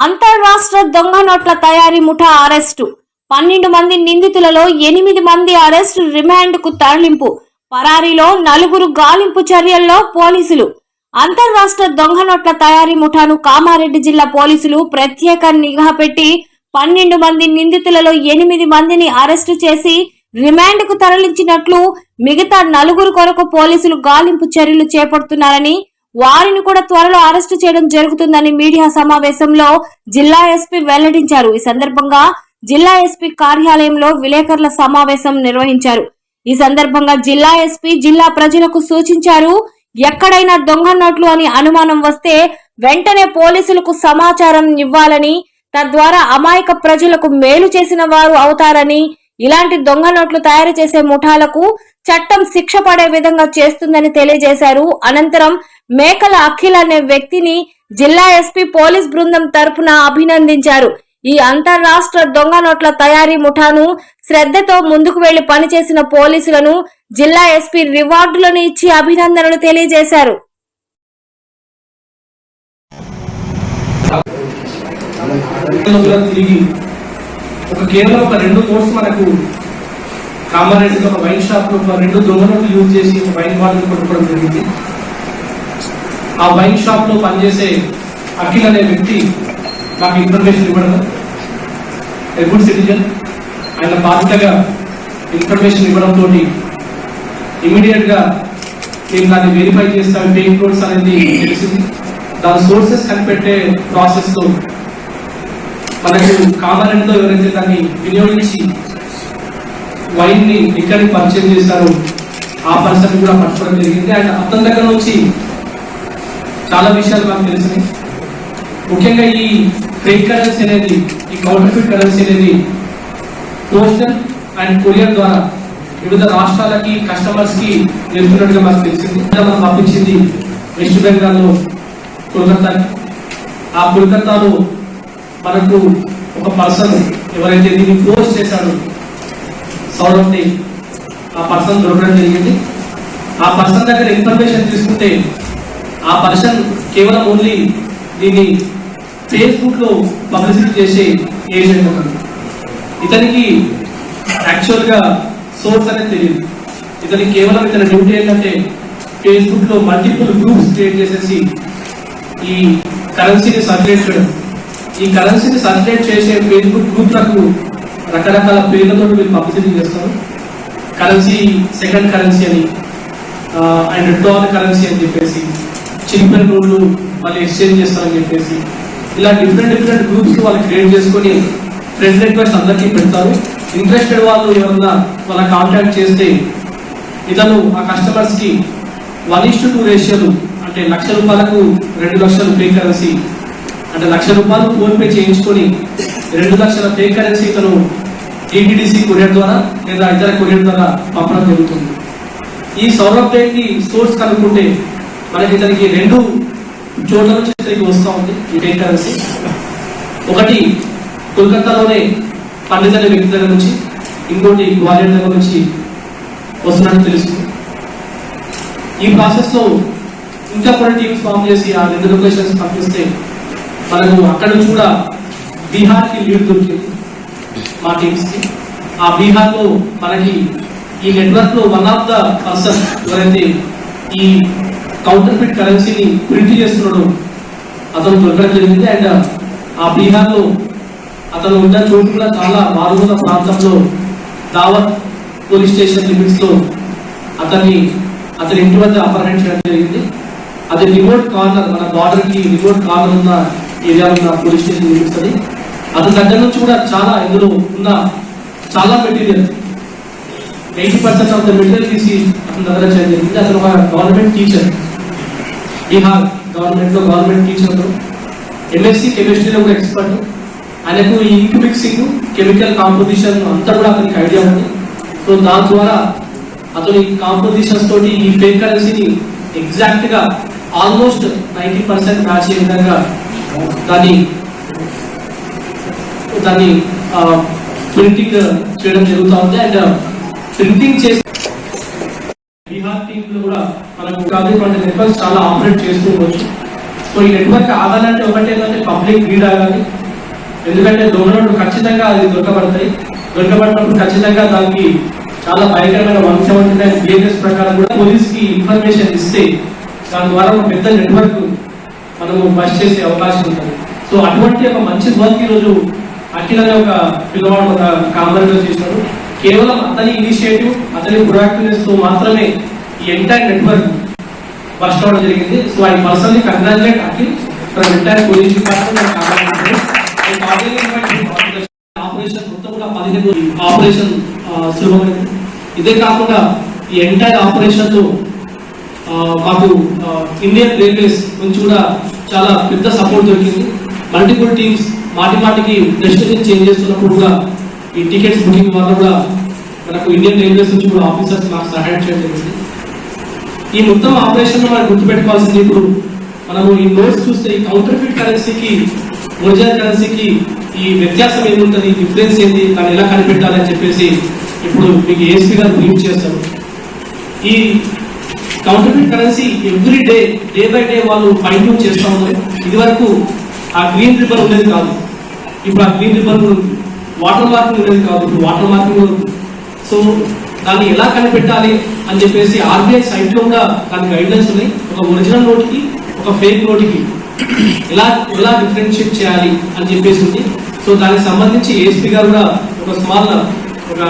అంతర్రాష్ట్ర దొంగ నోట్ల తయారీ ముఠా అరెస్టు. పన్నెండు మంది నిందితులలో ఎనిమిది మంది అరెస్టు రిమాండ్కు తరలింపు. పరారీలో నలుగురు గాలింపు చర్యల్లో పోలీసులు. అంతర్రాష్ట్ర దొంగ నోట్ల తయారీ ముఠాను కామారెడ్డి జిల్లా పోలీసులు ప్రత్యేక నిఘా పెట్టి పన్నెండు మంది నిందితులలో ఎనిమిది మందిని అరెస్టు చేసి రిమాండ్కు తరలించినట్లు మిగతా నలుగురు కొరకు పోలీసులు గాలింపు చర్యలు చేపడుతున్నారని వారిని కూడా త్వరలో అరెస్టు చేయడం జరుగుతుందని మీడియా సమావేశంలో జిల్లా ఎస్పీ వెల్లడించారు. ఈ సందర్భంగా జిల్లా ఎస్పీ కార్యాలయంలో విలేకరుల సమావేశం నిర్వహించారు. ఈ సందర్భంగా జిల్లా ఎస్పీ జిల్లా ప్రజలకు సూచించారు ఎక్కడైనా దొంగ నోట్లు అని అనుమానం వస్తే వెంటనే పోలీసులకు సమాచారం ఇవ్వాలని తద్వారా అమాయక ప్రజలకు మేలు చేసిన వారు అవుతారని ఇలాంటి దొంగ నోట్లు తయారు చేసే ముఠాలకు చట్టం శిక్ష పడే విధంగా చేస్తుందని తెలియజేశారు. అనంతరం మేకల అఖిల్ అనే వ్యక్తిని జిల్లా ఎస్పీ పోలీస్ బృందం తరపున అభినందించారు. ఈ అంతర్రాష్ట్ర దొంగ నోట్ల తయారీ ముఠాను శ్రద్ధతో ముందుకు వెళ్ళి పనిచేసిన పోలీసులను జిల్లా ఎస్పీ రివార్డులను ఇచ్చి అభినందనలు తెలియజేశారు. ఒక కేవలం ఒక రెండు కోర్సు మనకు కామారెడ్డిలో ఒక వైన్ షాప్లో ఒక రెండు దొంగ యూజ్ చేసి ఒక వైన్ బాటిల్ కొట్టుకోవడం జరిగింది. ఆ వైన్ షాప్లో పనిచేసే అఖిల్ అనే వ్యక్తి నాకు ఇన్ఫర్మేషన్ ఇవ్వడం ఏ గుడ్ సిటిజన్ ఆయన బాధ్యతగా ఇన్ఫర్మేషన్ ఇవ్వడంతో ఇమీడియట్గా నేను దాన్ని వెరిఫై చేస్తాను ఫేక్ నోట్స్ అనేది తెలిసింది. దాని సోర్సెస్ కనిపెట్టే ప్రాసెస్లో మనకు కామారెడ్డిలో ఎవరైతే దాన్ని వినియోగించి వైన్ని ఎక్కడికి పరిచయం చేశారో ఆ పర్సన్ కూడా పట్టుకోవడం జరిగింది. అండ్ అతని దగ్గర నుంచి చాలా విషయాలు నాకు తెలిసినాయి. ముఖ్యంగా ఈ ఫేక్ కరెన్సీ అనేది ఈ కౌంటర్ఫిట్ కరెన్సీ అనేది పోస్టల్ అండ్ కొరియర్ ద్వారా వివిధ రాష్ట్రాలకి కస్టమర్స్కి వెళ్తున్నట్టుగా మాకు తెలిసింది. మనం పంపించింది వెస్ట్ బెంగాల్లో కోల్కతాకి. ఆ కోల్కతాలో మనకు ఒక పర్సన్ ఎవరైతే దీన్ని పోస్ట్ చేశాడో సౌరవ్ని ఆ పర్సన్ దొరకడం జరిగింది. ఆ పర్సన్ దగ్గర ఇన్ఫర్మేషన్ తీసుకుంటే ఆ పర్సన్ కేవలం ఓన్లీ దీన్ని ఫేస్బుక్లో పబ్లిసిటీ చేసే ఏజెంట్ ఒకరు ఇతనికి యాక్చువల్గా సోర్స్ అనేది తెలియదు. ఇతనికి కేవలం ఇతని డ్యూటీ ఏంటంటే ఫేస్బుక్లో మల్టిపుల్ గ్రూప్స్ క్రియేట్ చేసేసి ఈ కరెన్సీని సర్క్యులేట్ చేయడం. ఈ కరెన్సీని సర్క్యులేట్ చేసే ఫేస్బుక్ గ్రూప్లకు రకరకాల పేర్లతో మీరు పబ్లిసిటీ చేస్తారు. కరెన్సీ సెకండ్ కరెన్సీ అని అండ్ డాలర్ కరెన్సీ అని చెప్పేసి చిన్న రోడ్లు మళ్ళీ ఎక్స్చేంజ్ చేస్తారని చెప్పేసి ఇలా డిఫరెంట్ డిఫరెంట్ గ్రూప్స్ వాళ్ళు క్రియేట్ చేసుకొని ఫ్రెండ్ రిక్వెస్ట్ అందరికీ పెడతారు. ఇంట్రెస్టెడ్ వాళ్ళు ఎవరన్నా వాళ్ళ కాంటాక్ట్ చేస్తే ఇతను ఆ కస్టమర్స్కి వన్ ఇస్ టూ రేషియోలు అంటే లక్ష రూపాయలకు రెండు లక్షలు పే కరెన్సీ అంటే లక్ష రూపాయలు ఫోన్ పే చేయించుకొని రెండు లక్షల ఫేక్ కరెన్సీ ఇతను టీటీడీసీ కొరియర్ ద్వారా లేదా ఇతర కొరియర్ ద్వారా పంపడం జరుగుతుంది. ఈ సౌరభ్కి సోర్స్ కనుక్కుంటే మనకి ఇతనికి రెండు చోట్ల నుంచి ఇతనికి వస్తూ ఉంది ఈ ఫేక్ కరెన్సీ ఒకటి కోల్కతాలోనే పండిత్ అనే వ్యక్తి దగ్గర నుంచి ఇంకోటి గ్వాలియర్ దగ్గర నుంచి వస్తున్నట్టు తెలుస్తుంది. ఈ ప్రాసెస్లో ఇంకా కొన్ని టీమ్స్ ఫామ్ చేసి ఆ రెండు లొకేషన్స్ పంపిస్తే మనకు అక్కడ నుంచి కూడా బీహార్కి లీడ్ దొరికింది మా టీమ్స్కి. ఆ బీహార్లో మనకి ఈ నెట్వర్క్లో వన్ ఆఫ్ ద పర్సన్ ఎవరైతే ఈ కౌంటర్ ఫిట్ కరెన్సీని ప్రింట్ చేస్తున్నాడో అతను దొరకడం జరిగింది. అండ్ ఆ బీహార్లో అతను ఉన్న చోటు కూడా చాలా మారుమూల ప్రాంతంలో దావత్ పోలీస్ స్టేషన్ లిమిట్స్లో అతన్ని అతని ఇంటి వద్ద అపహరించడం చేయడం జరిగింది. అది రిమోట్ కార్నర్ మన బార్డర్కి రిమోట్ కార్నర్ ఉన్న ఏరియా ఉన్న పోలీస్ స్టేషన్ చూపిస్తుంది. అతని దగ్గర నుంచి కూడా చాలా ఇందులో ఉన్న చాలా material eighty percent of the material తీసి అతని దగ్గర చేయడం జరిగింది అతను ఒక గవర్నమెంట్ టీచర్ బీహార్ గవర్నమెంట్లో గవర్నమెంట్ టీచర్ ఎంఎస్సి కెమిస్ట్రీలో కూడా ఎక్స్పర్ట్ ఆయనకు ఈ ఇంక్ మిక్సింగ్ కెమికల్ కాంపోజిషన్ అంతా కూడా అతనికి ఐడియా ఉంది. సో దాని ద్వారా అతని కాంపోజిషన్స్ తోటి ఈ ఫేక్ కరెన్సీని ఎగ్జాక్ట్గా ఆల్మోస్ట్ నైన్టీ పర్సెంట్ మ్యాచ్ అయ్యే విధంగా దాన్ని దాన్ని ప్రింటింగ్ చేయడం జరుగుతూ ఉంది. అండ్ ప్రింటింగ్ చేసి బీహార్ టీమ్లో కూడా మనకు కాదు మన నెట్వర్క్స్ చాలా ఆపరేట్ చేస్తూ ఉండొచ్చు. సో ఈ నెట్వర్క్ ఆగాలంటే ఒకటి ఏంటంటే పబ్లిక్ రీడ్ ఆగాలి. ఎందుకంటే దొంగ ఖచ్చితంగా అది దొరకబడతాయి. దొరకబడినప్పుడు ఖచ్చితంగా దానికి చాలా భయంకరమైన వంశం ఉంటుంది బిహేవియర్స్ ప్రకారం కూడా పోలీస్కి ఇన్ఫర్మేషన్ ఇస్తే దాని ద్వారా ఒక పెద్ద నెట్వర్క్ మనము బస్ చేసే అవకాశం ఉంటుంది. సో అటువంటి ఒక మంచి వర్క్ ఈరోజు అఖిల్ అనే ఒక పిల్లవాడు ఒక కాంబరిలో చేసినాడు కేవలం అతని ఇనిషియేటివ్ అతని ప్రొయాక్టివ్నెస్తో మాత్రమే ఈ ఎంటైర్ నెట్వర్క్ బస్ట్ అవడం జరిగింది. So I personally congratulate Akhil from entire police department operation మొత్తం కూడా పదిహేను ఆపరేషన్ సులభమైంది ఇదే కాకుండా ఈ ఎంటైర్ ఆపరేషన్లో మాకు ఇండియన్ రైల్వేస్ నుంచి కూడా చాలా పెద్ద సపోర్ట్ దొరికింది. మల్టిపుల్ టీమ్స్ మాటి మాటికి డెస్టినేషన్ చేంజ్ చేస్తున్నప్పుడు కూడా ఈ టికెట్స్ బుకింగ్ వల్ల కూడా మనకు ఇండియన్ రైల్వేస్ నుంచి కూడా ఆఫీసర్స్ మాకు సహాయం చేయడం జరిగింది. ఈ మొత్తం ఆపరేషన్ మనం గుర్తుపెట్టుకోవాల్సింది ఇప్పుడు మనము ఈ నోట్స్ చూస్తే ఈ కౌంటర్ ఫిట్ కరెన్సీకి ఒరిజినల్ కరెన్సీకి ఈ వ్యత్యాసం ఏముంటుంది డిఫరెన్స్ ఏంటి దాన్ని ఎలా కనిపెట్టాలి అని చెప్పేసి ఇప్పుడు మీకు ఏసీ గారు బ్రీఫ్ చేస్తారు. ఈ counter currency every day day by day వాళ్ళు ఫైన్ ట్యూన్ చేస్తూ ఉన్నారు. ఇది వరకు ఆ గ్రీన్ రిబర్ ఉండేది కాదు. ఇప్పుడు ఆ గ్రీన్ రిబర్ వాటర్ మార్కింగ్ ఉండేది కాదు. ఇప్పుడు వాటర్ మార్కింగ్ ఉంది సో దాన్ని ఎలా కనిపెట్టాలి అని చెప్పేసి ఆర్బీఐ సైట్లో కూడా దాని గైడ్లైన్స్ ఉన్నాయి. ఒక ఒరిజినల్ నోట్కి ఒక ఫేక్ నోట్కి ఎలా ఎలా డిఫరెన్షియేట్ చేయాలి అని చెప్పేసి ఉంది. సో దానికి సంబంధించి ఏసీ గారు కూడా ఒక స్మాల్ ఒక